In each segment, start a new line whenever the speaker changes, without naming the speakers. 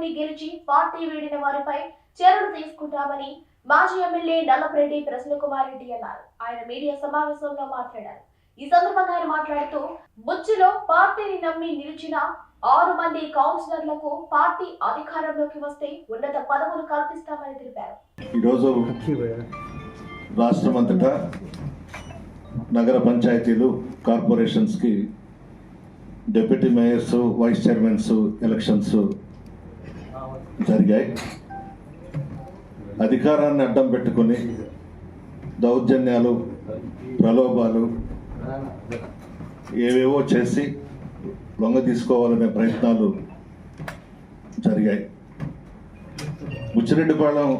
చేసుకుని గెలిచి పార్టీ వీడిన వారిపై చర్యలు తీసుకుంటామని మాజీ ఎమ్మెల్యే నల్లపరెడ్డి ప్రసన్నకుమార్ రెడ్డి అన్నారు. ఆయన మీడియా సమావేశంలో మాట్లాడారు. ఈ సందర్భంగా ఆయన మాట్లాడుతూ బుచ్చులో పార్టీని నమ్మి నిలిచిన ఆరు మంది కౌన్సిలర్లకు పార్టీ అధికారంలోకి వస్తే ఉన్నత పదవులు కల్పిస్తామని తెలిపారు.
ఈరోజు రాష్ట్రమంతటా నగర పంచాయతీలు కార్పొరేషన్స్కి deputy mayors vice chairmans elections జరిగాయి. అధికారాన్ని అడ్డం పెట్టుకొని దౌర్జన్యాలు ప్రలోభాలు ఏవేవో చేసి లొంగ తీసుకోవాలనే ప్రయత్నాలు జరిగాయి. బుచ్చిరెడ్డిపాళెం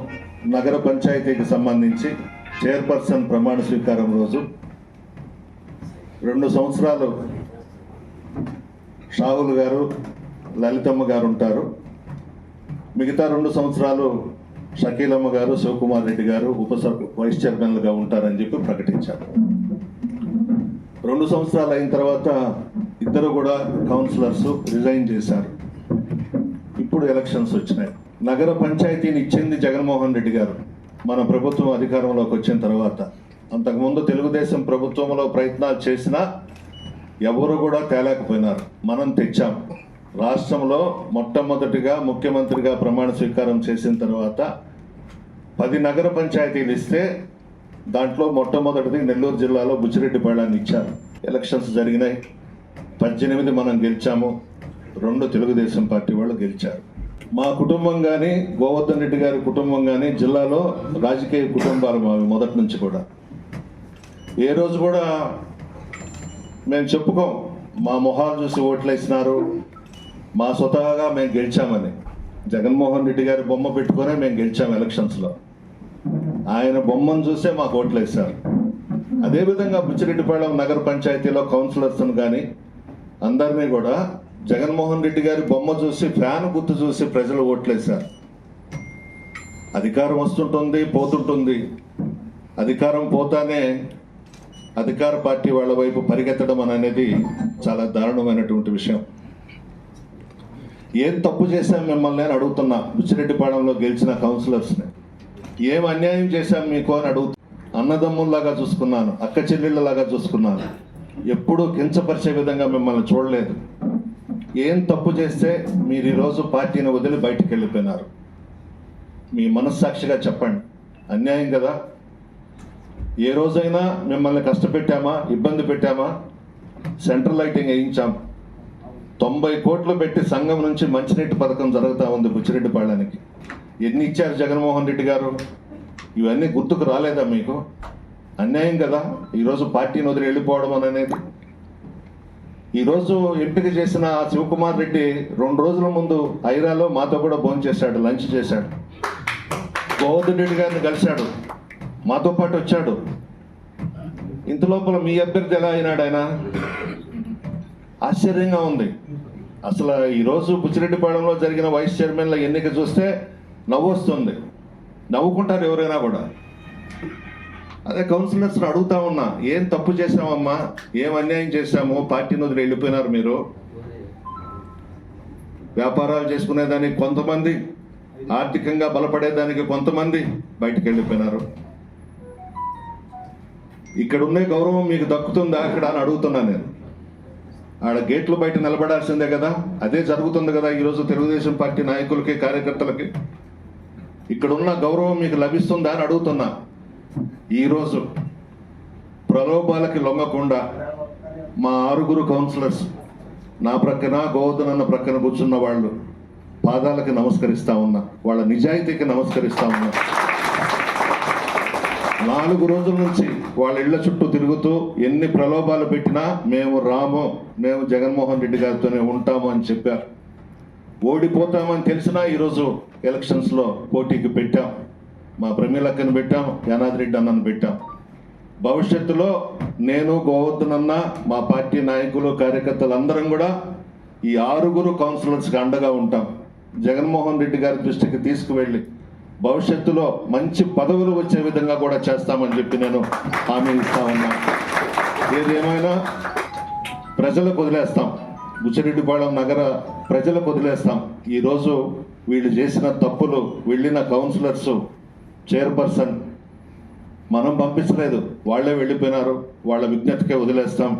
నగర పంచాయతీకి సంబంధించి చైర్పర్సన్ ప్రమాణ స్వీకారం రోజు రెండు సంవత్సరాలు షావులు గారు లలితమ్మ గారు ఉంటారు. మిగతా రెండు సంవత్సరాలు షకీలమ్మ గారు శివకుమార్ రెడ్డి గారు ఉప వైస్ చైర్మన్లుగా ఉంటారని చెప్పి ప్రకటించారు. రెండు సంవత్సరాలు అయిన తర్వాత ఇద్దరు కూడా కౌన్సిలర్స్ రిజైన్ చేశారు. ఇప్పుడు ఎలక్షన్స్ వచ్చినాయి. నగర పంచాయతీని ఇచ్చింది జగన్మోహన్ రెడ్డి గారు. మన ప్రభుత్వం అధికారంలోకి వచ్చిన తర్వాత అంతకుముందు తెలుగుదేశం ప్రభుత్వంలో ప్రయత్నాలు చేసినా ఎవరు కూడా తేలేకపోయినారు. మనం తెచ్చాం. రాష్ట్రంలో మొట్టమొదటిగా ముఖ్యమంత్రిగా ప్రమాణ స్వీకారం చేసిన తర్వాత పది నగర పంచాయతీలు ఇస్తే దాంట్లో మొట్టమొదటిది నెల్లూరు జిల్లాలో బుచ్చిరెడ్డిపాళాన్ని ఇచ్చారు. ఎలక్షన్స్ జరిగినాయి. పద్దెనిమిది మనం గెలిచాము. రెండు తెలుగుదేశం పార్టీ వాళ్ళు గెలిచారు. మా కుటుంబం కానీ గోవర్ధన్ రెడ్డి గారి కుటుంబం కానీ జిల్లాలో రాజకీయ కుటుంబాలు మావి మొదటి నుంచి కూడా. ఏ రోజు కూడా మేము చెప్పుకోం. మా మొహాలు చూసి ఓట్లు వేసినారు మా స్వతహాగా మేము గెలిచామని. జగన్మోహన్ రెడ్డి గారి బొమ్మ పెట్టుకునే మేము గెలిచాం ఎలక్షన్స్లో. ఆయన బొమ్మను చూసే మాకు ఓట్లు వేశారు అదేవిధంగా బుచ్చిరెడ్డిపాళెం నగర పంచాయతీలో కౌన్సిలర్స్ను కానీ అందరినీ కూడా జగన్మోహన్ రెడ్డి గారి బొమ్మ చూసి ఫ్యాన్ గుర్తు చూసి ప్రజలు ఓట్లేశారు. అధికారం వస్తుంటుంది పోతుంటుంది. అధికారం పోతానే అధికార పార్టీ వాళ్ళ వైపు పరిగెత్తడం అనేది చాలా దారుణమైనటువంటి విషయం. ఏం తప్పు చేశాం మిమ్మల్ని అని అడుగుతున్నా. బుచ్చిరెడ్డిపాళెంలో గెలిచిన కౌన్సిలర్స్ని. ఏం అన్యాయం చేశాం మీకు అని అడుగుతున్నా అన్నదమ్ముల్లాగా చూసుకున్నాను అక్క చెల్లెళ్ళలాగా చూసుకున్నాను. ఎప్పుడూ కించపరిచే విధంగా మిమ్మల్ని చూడలేదు. ఏం తప్పు చేస్తే మీరు ఈరోజు పార్టీని వదిలి బయటికి వెళ్ళిపోయినారు. మీ మనస్సాక్షిగా చెప్పండి. అన్యాయం కదా? ఏ రోజైనా మిమ్మల్ని కష్టపెట్టామా? ఇబ్బంది పెట్టామా? Central lighting వేయించాం. తొంభై కోట్లు పెట్టి సంఘం నుంచి మంచినీటి పథకం జరుగుతూ ఉంది బుచ్చిరెడ్డిపాళెనికి ఎన్ని ఇచ్చారు జగన్మోహన్ రెడ్డి గారు? ఇవన్నీ గుర్తుకు రాలేదా మీకు? అన్యాయం కదా ఈరోజు పార్టీని వదిలి వెళ్ళిపోవడం అనేది. ఈరోజు ఎంపిక చేసిన ఆ శివకుమార్ రెడ్డి రెండు రోజుల ముందు ఐరాలో మాతో కూడా భోజనం చేశాడు లంచ్ చేశాడు. గోవర్ధన్ రెడ్డి గారిని కలిశాడు మాతో పాటు వచ్చాడు. ఇంత లోపల మీ అభ్యర్థి ఎలా అయినాడు ఆయన? ఆశ్చర్యంగా ఉంది. అసలు ఈరోజు బుచ్చిరెడ్డిపాళెంలో జరిగిన వైస్ చైర్మన్ల ఎన్నిక చూస్తే నవ్వు వస్తుంది నవ్వుకుంటారు ఎవరైనా కూడా. అదే కౌన్సిలర్స్ని అడుగుతా ఉన్నా ఏం తప్పు చేశామమ్మా ఏం అన్యాయం చేశాము? పార్టీని వదిలి వెళ్ళిపోయినారు మీరు. వ్యాపారాలు చేసుకునేదానికి కొంతమంది ఆర్థికంగా బలపడేదానికి కొంతమంది బయటికి వెళ్ళిపోయినారు. ఇక్కడ ఉండే గౌరవం మీకు దక్కుతుందా? అక్కడ అని అడుగుతున్నా నేను. ఆడ గేట్లు బయట నిలబడాల్సిందే కదా. అదే జరుగుతుంది కదా ఈరోజు తెలుగుదేశం పార్టీ నాయకులకి కార్యకర్తలకి. ఇక్కడ ఉన్న గౌరవం మీకు లభిస్తుందా అని అడుగుతున్నా. ఈరోజు ప్రలోభాలకి లొంగకుండా మా ఆరుగురు కౌన్సిలర్స్ నా ప్రక్కన గోవర్ధనన్న అన్న ప్రక్కన కూర్చున్న వాళ్ళు పాదాలకి నమస్కరిస్తా ఉన్నా. వాళ్ళ నిజాయితీకి నమస్కరిస్తా ఉన్నా. నాలుగు రోజుల నుంచి వాళ్ళ ఇళ్ళ చుట్టూ తిరుగుతూ ఎన్ని ప్రలోభాలు పెట్టినా మేము రాము మేము జగన్మోహన్ రెడ్డి గారితోనే ఉంటాము అని చెప్పారు. ఓడిపోతామని తెలిసినా ఈరోజు ఎలక్షన్స్లో పోటీకి పెట్టాం. మా ప్రమీలక్కను పెట్టాం యానాది రెడ్డి అన్నను పెట్టాం. భవిష్యత్తులో నేను గోవర్ధనన్న మా పార్టీ నాయకులు కార్యకర్తలు అందరం కూడా ఈ ఆరుగురు కౌన్సిలర్స్కి అండగా ఉంటాం. జగన్మోహన్ రెడ్డి గారి దృష్టికి తీసుకువెళ్ళి భవిష్యత్తులో మంచి పదవులు వచ్చే విధంగా కూడా చేస్తామని చెప్పి నేను హామీ ఇస్తా ఉన్నా. ఏదేమైనా ప్రజలకు వదిలేస్తాం. బుచ్చిరెడ్డిపాళెం నగర ప్రజలకు వదిలేస్తాం. ఈరోజు వీళ్ళు చేసిన తప్పులు వెళ్ళిన కౌన్సిలర్స్ చైర్పర్సన్ మనం పంపించలేదు. వాళ్ళే వెళ్ళిపోయినారు. వాళ్ళ విజ్ఞతకే వదిలేస్తాం.